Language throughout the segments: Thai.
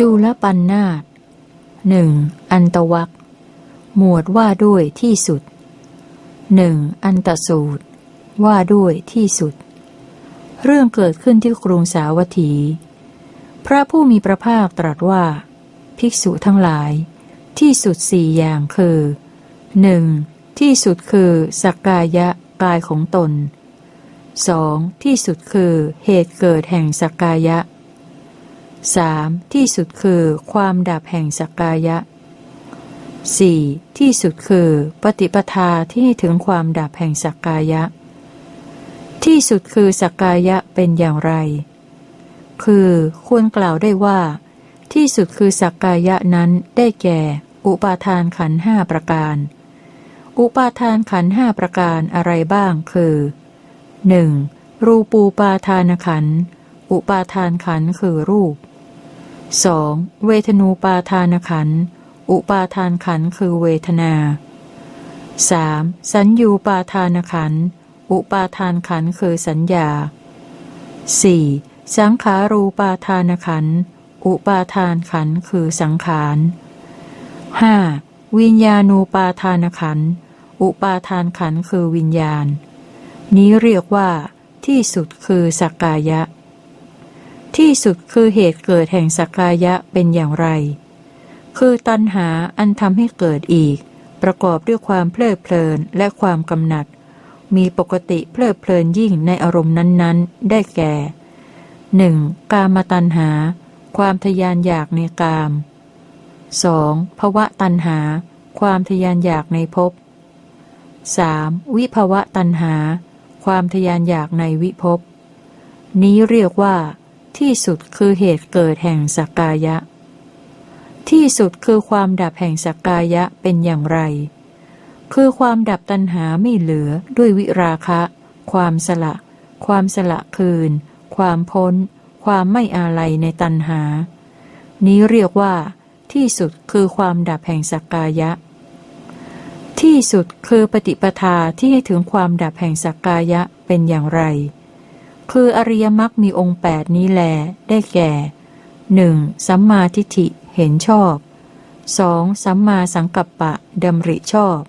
จุลปันนาตหนึ่งอันตวักหมวดว่าด้วยที่สุดหนึ่งอันตสูตร ว่าด้วยที่สุด เรื่องเกิดขึ้นที่กรุงสาวัตถี พระผู้มีพระภาคตรัสว่า ภิกษุทั้งหลาย ที่สุดสี่อย่างคือหนึ่งที่สุดคือสักกายะกายของตนสองที่สุดคือเหตุเกิดแห่งสักกายะ สามที่สุดคือความดับแห่งสักกายะสี่ที่สุดคือปฏิปทาที่ถึงความดับแห่งสักกายะ ที่สุดคือสักกายะเป็นอย่างไร คือควรกล่าวได้ว่า ที่สุดคือสักกายะนั้นได้แก่ อุปาทานขันห้าประการ อุปาทานขันห้าประการอะไรบ้างคือ 1. รูปูปาทานขัน อุปาทานขันคือรูป 2. เวทนูปาทานขัน อุปาทานขันคือเวทนา 3. สัญญูปาทานขัน อุปาทานขันคือสัญญา 4. สังขารูปาทานขัน อุปาทานขันคือสังขาร 5. วิญญาณูปาทานขัน อุปาทานขันคือวิญญาณ นี้เรียกว่า ที่สุดคือสักกายะ ที่สุดคือเหตุเกิดแห่งสักกายะเป็นอย่างไร คือตัณหาอันทำให้เกิดอีก ประกอบด้วยความเพลิดเพลินและความกำหนัด มีปกติเพลิดเพลินยิ่งในอารมณ์นั้นๆ ได้แก่ 1. กามตัณหา ความทยานอยากในกาม 2. ภวะตัณหา ความทยานอยากในภพ 3. วิภวะตัณหา ความทยานอยากในวิภพ นี้เรียกว่า ที่สุดคือเหตุเกิดแห่งสักกายะ ที่สุดคือความดับแห่งสักกายะเป็นอย่างไร คือความดับตัณหาไม่เหลือด้วยวิราคะ ความสละ ความสละคืน ความพ้น ความไม่อาลัยในตัณหา นี้เรียกว่า ที่สุดคือความดับแห่งสักกายะ ที่สุดคือปฏิปทาที่ให้ถึงความดับแห่งสักกายะเป็นอย่างไร คืออริยมรรคมีองค์แปดนี้แล ได้แก่หนึ่งสัมมาทิฏฐิเห็นชอบสองสัมมาสังกัปปะดำริชอบ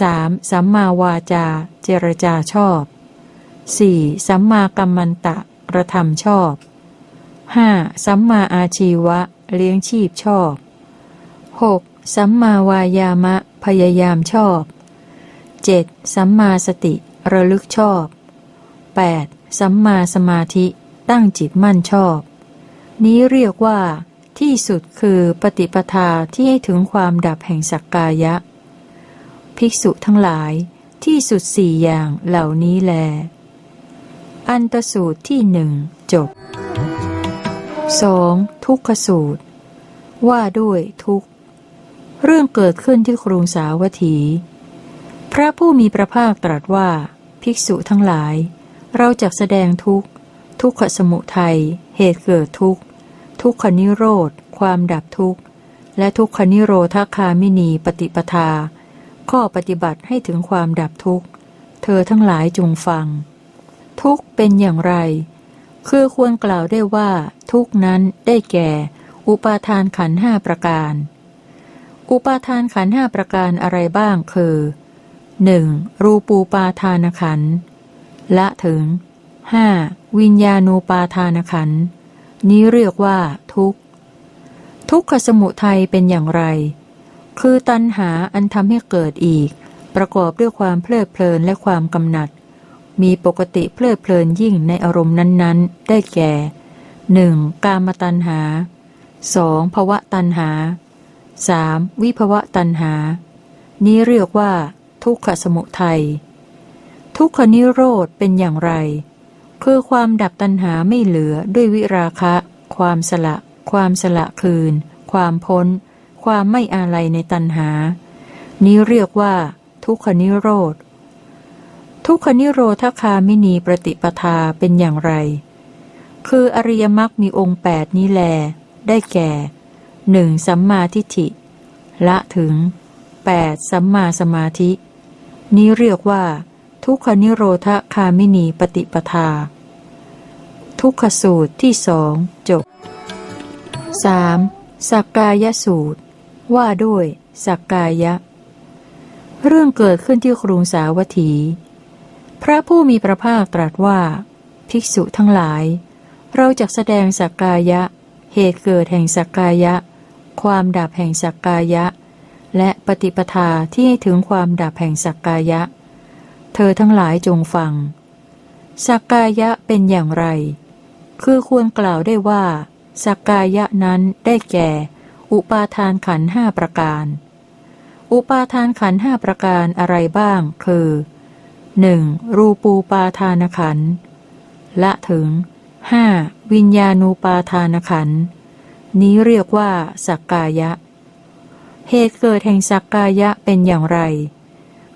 สามสัมมาวาจา เจรจาชอบสี่สัมมากัมมันตะกระทำชอบห้าสัมมาอาชีวะ เลี้ยงชีพชอบหกสัมมาวายามะ พยายามชอบเจ็ดสัมมาสติระลึกชอบ 8. สัมมาสมาธิตั้งจิตมั่นชอบ นี้เรียกว่า ที่สุดคือปฏิปทาที่ให้ถึงความดับแห่งสักกายะ ภิกษุทั้งหลายที่สุดสี่อย่างเหล่านี้แล อันตสูตรที่หนึ่งจบ 2. ทุกขสูตร ว่าด้วยทุกเรื่องเกิดขึ้นที่กรุงสาวัตถี พระผู้มีพระภาคตรัสว่า ภิกษุทั้งหลาย เราจะแสดงทุกทุกขสมุทัย เหตุเกิดทุกทุกขนิโรธ ความดับทุกข์ และทุกขนิโรธคามินีปฏิปทา ข้อปฏิบัติให้ถึงความดับทุกข์ เธอทั้งหลายจงฟัง ทุกเป็นอย่างไร คือควรกล่าวได้ว่า ทุกนั้นได้แก่ อุปาทานขันห้าประการ อุปาทานขันห้าประการอะไรบ้างคือ 1. รูปูปาทานขันธ์ ละถึงห้าวิญญาณูปาทานขันนี้เรียกว่า ทุกข์ ทุกขสมุทัยเป็นอย่างไร คือตัณหาอันทำให้เกิดอีก ประกอบด้วยความเพลิดเพลินและความกำหนัด มีปกติเพลิดเพลินยิ่งในอารมณ์นั้นๆ ได้แก่หนึ่งกามตัณหาสองภวะตัณหาสามวิภวะตัณหา นี้เรียกว่า ทุกขสมุทัย ทุกขนิโรธเป็นอย่างไร คือความดับตัณหาไม่เหลือด้วยวิราคะ ความสละ ความสละคืน ความพ้น ความไม่อาลัยในตัณหา นี้เรียกว่า ทุกขนิโรธ ทุกขนิโรธคามินีปฏิปทาเป็นอย่างไร คืออริยมรรคมีองค์แปดนี้แล ได้แก่หนึ่งสัมมาทิฏฐิ ละถึง 8. สัมมาสมาธิ นี้เรียกว่า ทุกขนิโรธคามินีปฏิปทา ทุกขสูตรที่สองจบ 3. สักกายสูตร ว่าด้วย สักกายะ เรื่องเกิดขึ้นที่กรุงสาวัตถี พระผู้มีพระภาคตรัสว่า ภิกษุทั้งหลาย เราจะแสดงสักกายะ เหตุเกิดแห่งสักกายะ ความดับแห่งสักกายะ และปฏิปทาที่ให้ถึงความดับแห่งสักกายะ เธอทั้งหลายจงฟัง สักกายะเป็นอย่างไร คือควรกล่าวได้ว่า สักกายะนั้นได้แก่ อุปาทานขันห้าประการ อุปาทานขันห้าประการอะไรบ้าง คือ 1. รูปูปาทานขันละถึง 5. วิญญาณูปาทานขันนี้เรียกว่าสักกายะ เหตุเกิดแห่งสักกายะเป็นอย่างไร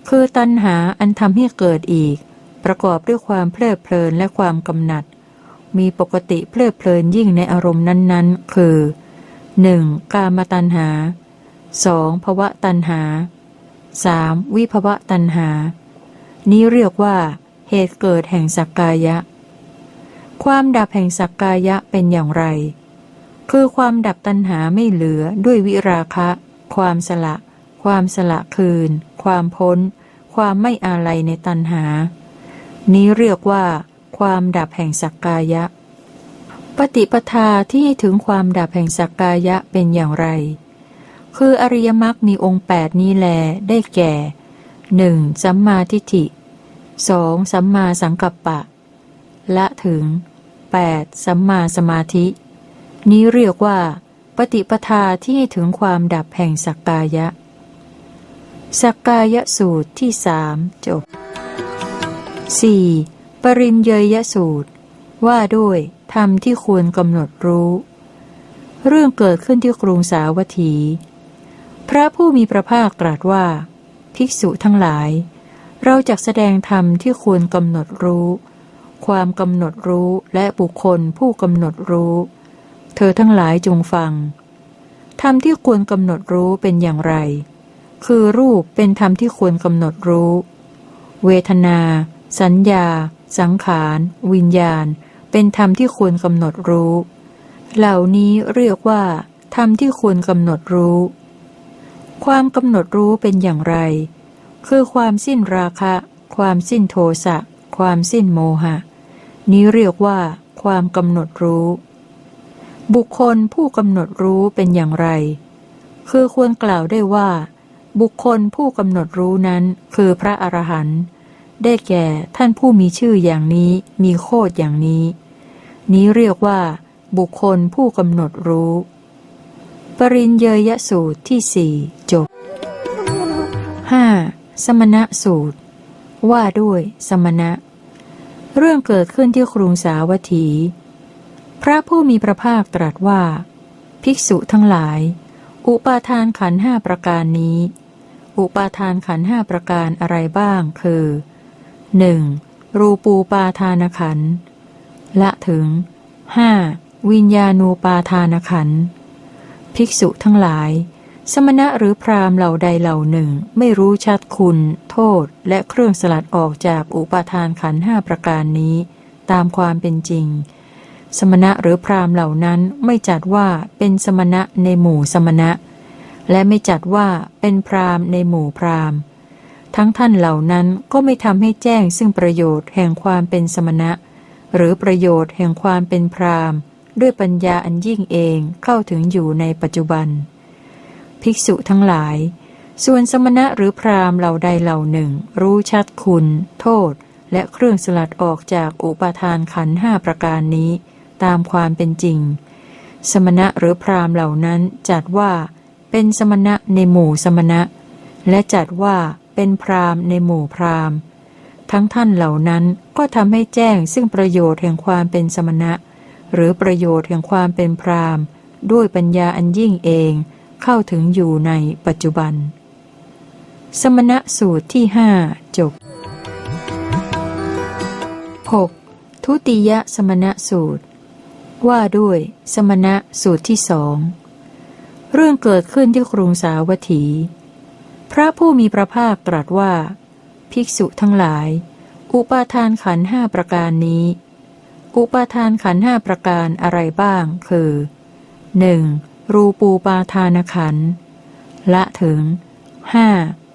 คือตัณหาอันทำให้เกิดอีก ประกอบด้วยความเพลิดเพลินและความกำหนัด มีปกติเพลิดเพลินยิ่งในอารมณ์นั้นๆ คือ 1. กามตัณหา 2. ภวะตัณหา 3. วิภวะตัณหา นี้เรียกว่า เหตุเกิดแห่งสักกายะ ความดับแห่งสักกายะเป็นอย่างไร คือความดับตัณหาไม่เหลือด้วยวิราคะ ความสละ ความสละคืน ความพ้น ความไม่อาลัยในตัณหา นี้เรียกว่า ความดับแห่งสักกายะ ปฏิปทาที่ให้ถึงความดับแห่งสักกายะเป็นอย่างไร คืออริยมรรคมีองค์แปดนี้แลได้แก่หนึ่งสัมมาทิฏฐิสองสัมมาสังกัปปะ ละถึง 8. สัมมาสมาธิ นี้เรียกว่า ปฏิปทาที่ให้ถึงความดับแห่งสักกายะ สักกายสูตรที่สามจบ 4. ปริญเยยสูตร ว่าด้วยธรรมที่ควรกำหนดรู้ เรื่องเกิดขึ้นที่กรุงสาวัตถี พระผู้มีพระภาคตรัสว่า ภิกษุทั้งหลาย เราจะแสดงธรรมที่ควรกำหนดรู้ ความกำหนดรู้และบุคคลผู้กำหนดรู้ เธอทั้งหลายจงฟังธรรมที่ควรกำหนดรู้เป็นอย่างไร คือรูปเป็นธรรมที่ควรกำหนดรู้ เวทนา สัญญา สังขาร วิญญาณ เป็นธรรมที่ควรกำหนดรู้ เหล่านี้เรียกว่า ธรรมที่ควรกำหนดรู้ ความกำหนดรู้เป็นอย่างไร คือความสิ้นราคะ ความสิ้นโทสะ ความสิ้นโมหะ นี้เรียกว่า ความกำหนดรู้ บุคคลผู้กำหนดรู้เป็นอย่างไร คือควรกล่าวได้ว่า บุคคลผู้กำหนดรู้นั้นคือพระอรหันต์ได้แก่ท่านผู้มีชื่ออย่างนี้มีโคดอย่างนี้ นี้เรียกว่า บุคคลผู้กำหนดรู้ ปริญเยยสูตรที่สี่จบ 5. สมณะสูตร ว่าด้วยสมณะ เรื่องเกิดขึ้นที่กรุงสาวัตถี พระผู้มีพระภาคตรัสว่า ภิกษุทั้งหลาย อุปาทานขันห้าประการนี้ อุปาทานขันห้าประการอะไรบ้าง คือหนึ่งรูปูปาทานขันละถึงห้าวิญญาณูปาทานขันภิกษุทั้งหลาย สมณะหรือพรามเหล่าใดเหล่าหนึ่ง ไม่รู้ชัดคุณ โทษ และเครื่องสลัดออกจากอุปาทานขันห้าประการนี้ ตามความเป็นจริง สมณะหรือพรามเหล่านั้นไม่จัดว่าเป็นสมณะในหมู่สมณะ และไม่จัดว่าเป็นพรามในหมู่พรามทั้งท่านเหล่านั้นก็ไม่ทำให้แจ้งซึ่งประโยชน์แห่งความเป็นสมณะ หรือประโยชน์แห่งความเป็นพรามด้วยปัญญาอันยิ่งเองเข้าถึงอยู่ในปัจจุบัน ภิกษุทั้งหลาย ส่วนสมณะหรือพรามเหล่าใดเหล่าหนึ่ง รู้ชัดคุณ โทษ และเครื่องสลัดออกจากอุปาทานขันห้าประการนี้ ตามความเป็นจริง สมณะหรือพรามเหล่านั้นจัดว่า เป็นสมณะในหมู่สมณะ และจัดว่าเป็นพรามในหมู่พรามทั้งท่านเหล่านั้นก็ทำให้แจ้งซึ่งประโยชน์แห่งความเป็นสมณะ หรือประโยชน์แห่งความเป็นพรามด้วยปัญญาอันยิ่งเองเข้าถึงอยู่ในปัจจุบัน สมณะสูตรที่หจบ 6. ทุติยสมณะสูตร ว่าด้วยสมณะสูตรที่สอง เรื่องเกิดขึ้นที่กรุงสาวัตถี พระผู้มีพระภาคตรัสว่า ภิกษุทั้งหลาย อุปาทานขันห้าประการนี้ อุปาทานขันห้าประการอะไรบ้าง คือหนึ่งรูปูปาทานขันละถึงห้า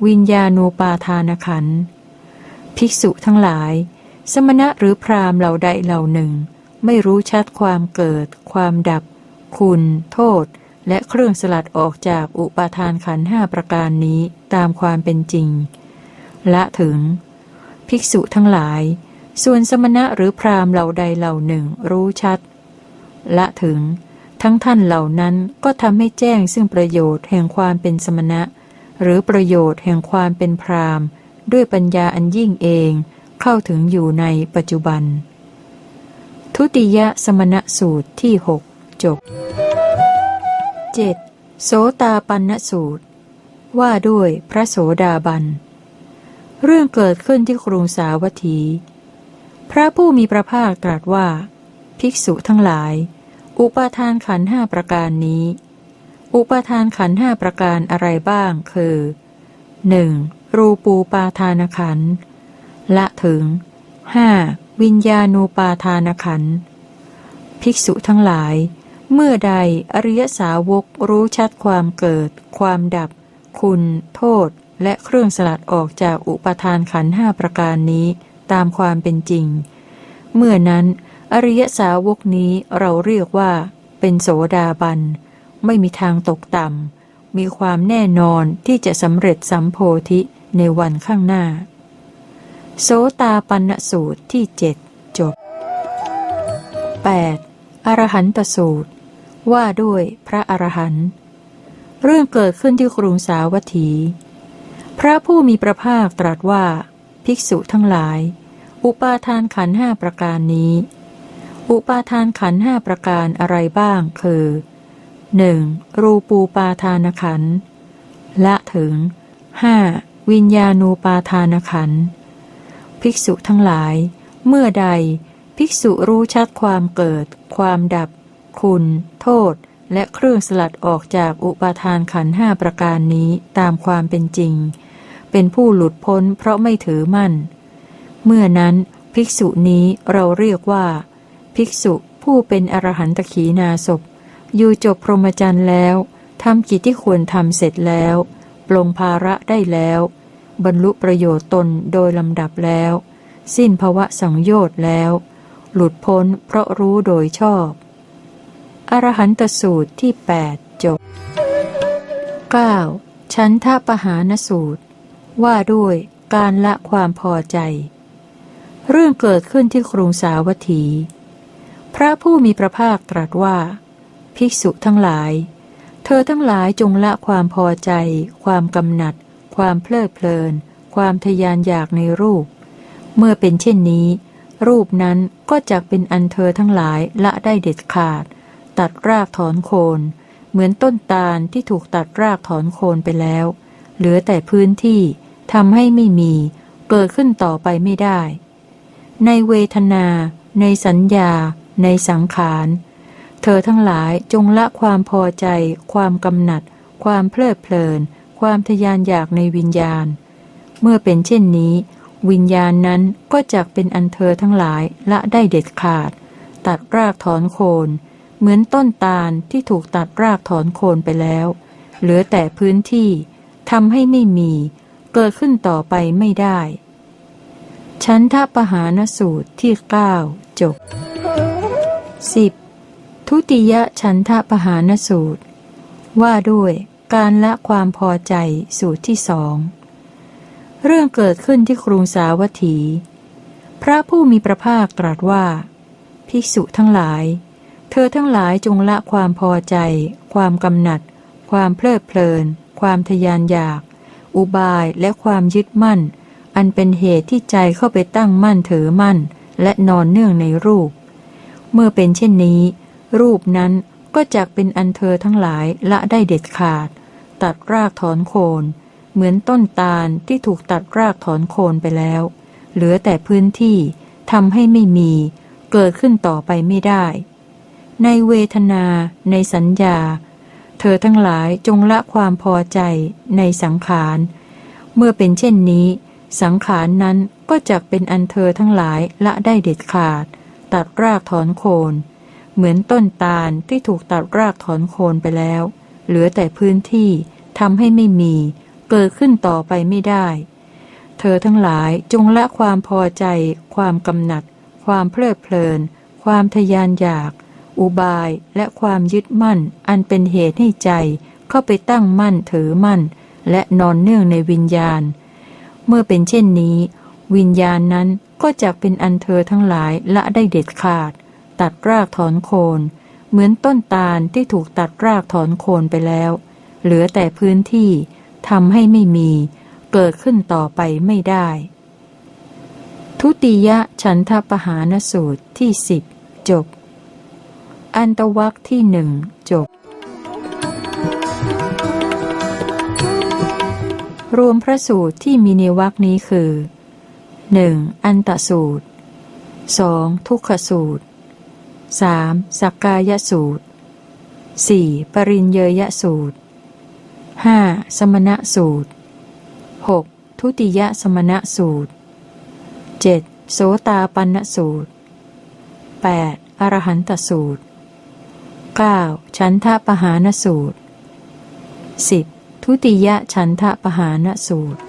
วิญญาณูปาทานขันภิกษุทั้งหลาย สมณะหรือพรามเหล่าใดเหล่าหนึ่ง ไม่รู้ชัดความเกิด ความดับ คุณ โทษ และเครื่องสลัดออกจากอุปาทานขันห้าประการนี้ตามความเป็นจริง ละถึง ภิกษุทั้งหลาย ส่วนสมณะหรือพรามเหล่าใดเหล่าหนึ่งรู้ชัด ละถึง ทั้งท่านเหล่านั้นก็ทำให้แจ้งซึ่งประโยชน์แห่งความเป็นสมณะ หรือประโยชน์แห่งความเป็นพรามด้วยปัญญาอันยิ่งเองเข้าถึงอยู่ในปัจจุบัน ทุติยสมณสูตรที่หกจบ 7. โสตาปันนสูตร ว่าด้วยพระโสดาบัน เรื่องเกิดขึ้นที่กรุงสาวัตถี พระผู้มีพระภาคตรัสว่า ภิกษุทั้งหลาย อุปาทานขันห้าประการนี้ อุปาทานขันห้าประการอะไรบ้างคือ 1. รูปูปาทานขันละถึง 5. วิญญาณูปาทานขันภิกษุทั้งหลาย เมื่อใดอริยสาวกรู้ชัดความเกิด ความดับ คุณ โทษ และเครื่องสลัดออกจากอุปทานขันห้าประการนี้ ตามความเป็นจริง เมื่อนั้น อริยสาวกนี้เราเรียกว่า เป็นโสดาบัน ไม่มีทางตกต่ำ มีความแน่นอนที่จะสำเร็จสัมโพธิในวันข้างหน้า โสตาปันสูตรที่เจ็ดจบ 8. อรหันตสูตร ว่าด้วยพระอรหันต์เรื่องเกิดขึ้นที่กรุงสาวัตถี พระผู้มีพระภาคตรัสว่า ภิกษุทั้งหลาย อุปาทานขันห้าประการนี้ อุปาทานขันห้าประการอะไรบ้างคือ 1. รูปูปาทานขันละถึง 5. วิญญาณูปาทานขันภิกษุทั้งหลาย เมื่อใด ภิกษุรู้ชัดความเกิด ความดับ คุณ โทษ และเครื่องสลัดออกจากอุปาทานขันห้าประการนี้ตามความเป็นจริง เป็นผู้หลุดพ้นเพราะไม่ถือมั่น เมื่อนั้นภิกษุนี้เราเรียกว่า ภิกษุผู้เป็นอรหันตขีนาศพอยู่จบพรหมจรรย์แล้วทำกิจที่ควรทำเสร็จแล้ว ปลงภาระได้แล้ว บรรลุประโยชน์ตนโดยลำดับแล้ว สิ้นภวะสังโยชน์แล้ว หลุดพ้นเพราะรู้โดยชอบ อรหันตสูตรที่ 8 จบ 9. ชั้นทปหานสูตร ว่าด้วยการละความพอใจ เรื่องเกิดขึ้นที่กรุงสาวัตถี พระผู้มีพระภาคตรัสว่า ภิกษุทั้งหลาย เธอทั้งหลายจงละความพอใจ ความกำหนัด ความเพลิดเพลิน ความทยานอยากในรูป เมื่อเป็นเช่นนี้ รูปนั้นก็จะเป็นอันเธอทั้งหลายละได้เด็ดขาด ตัดรากถอนโคน เหมือนต้นตาลที่ถูกตัดรากถอนโคนไปแล้ว เหลือแต่พื้นที่ทำให้ไม่มี เกิดขึ้นต่อไปไม่ได้ ในเวทนา ในสัญญา ในสังขาร เธอทั้งหลายจงละความพอใจ ความกำหนัด ความเพลิดเพลิน ความทยานอยากในวิญญาณ เมื่อเป็นเช่นนี้ วิญญาณนั้นก็จะเป็นอันเธอทั้งหลายละได้เด็ดขาด ตัดรากถอนโคน เหมือนต้นตาลที่ถูกตัดรากถอนโคนไปแล้ว เหลือแต่พื้นที่ทำให้ไม่มี เกิดขึ้นต่อไปไม่ได้ ชั้นทปหานสูตรที่เก้าจบ 10. ทุติยชั้นทปหานสูตร ว่าด้วยการละความพอใจสูตรที่สองเรื่องเกิดขึ้นที่กรุงสาวัตถี พระผู้มีพระภาคตรัสว่า ภิกษุทั้งหลาย เธอทั้งหลายจงละความพอใจ ความกำหนัด ความเพลิดเพลิน ความทยานอยาก อุบายและความยึดมั่น อันเป็นเหตุที่ใจเข้าไปตั้งมั่นถือมั่น และนอนเนื่องในรูป เมื่อเป็นเช่นนี้ รูปนั้นก็จะเป็นอันเธอทั้งหลายละได้เด็ดขาด ตัดรากถอนโคน เหมือนต้นตาลที่ถูกตัดรากถอนโคนไปแล้ว เหลือแต่พื้นที่ทำให้ไม่มี เกิดขึ้นต่อไปไม่ได้ ในเวทนา ในสัญญา เธอทั้งหลายจงละความพอใจในสังขาร เมื่อเป็นเช่นนี้ สังขารนั้นก็จะเป็นอันเธอทั้งหลายละได้เด็ดขาด ตัดรากถอนโคน เหมือนต้นตาลที่ถูกตัดรากถอนโคนไปแล้ว เหลือแต่พื้นที่ทำให้ไม่มี เกิดขึ้นต่อไปไม่ได้ เธอทั้งหลายจงละความพอใจ ความกำหนัด ความเพลิดเพลิน ความทยานอยาก อุบายและความยึดมั่น อันเป็นเหตุให้ใจ เข้าไปตั้งมั่นถือมั่น และนอนเนื่องในวิญญาณ เมื่อเป็นเช่นนี้ วิญญาณนั้นก็จะเป็นอันเธอทั้งหลายละได้เด็ดขาด ตัดรากถอนโคน เหมือนต้นตาลที่ถูกตัดรากถอนโคนไปแล้ว เหลือแต่พื้นที่ทำให้ไม่มี เกิดขึ้นต่อไปไม่ได้ ทุติยะฉันทปหานสูตรที่สิบจบ อันตวักที่หนึ่งจบ รวมพระสูตรที่มีในวรรคนี้คือ 1. อันตสูตร 2. ทุกขสูตร 3. สักกายสูตร 4. ปริญเยยสูตร 5. สมณะสูตร 6. ทุติยสมณะสูตร 7. โสตาปันสูตร 8. อรหันตสูตร 9. ฉันทะปหานสูตร 10. ทุติยฉันทะปหานสูตร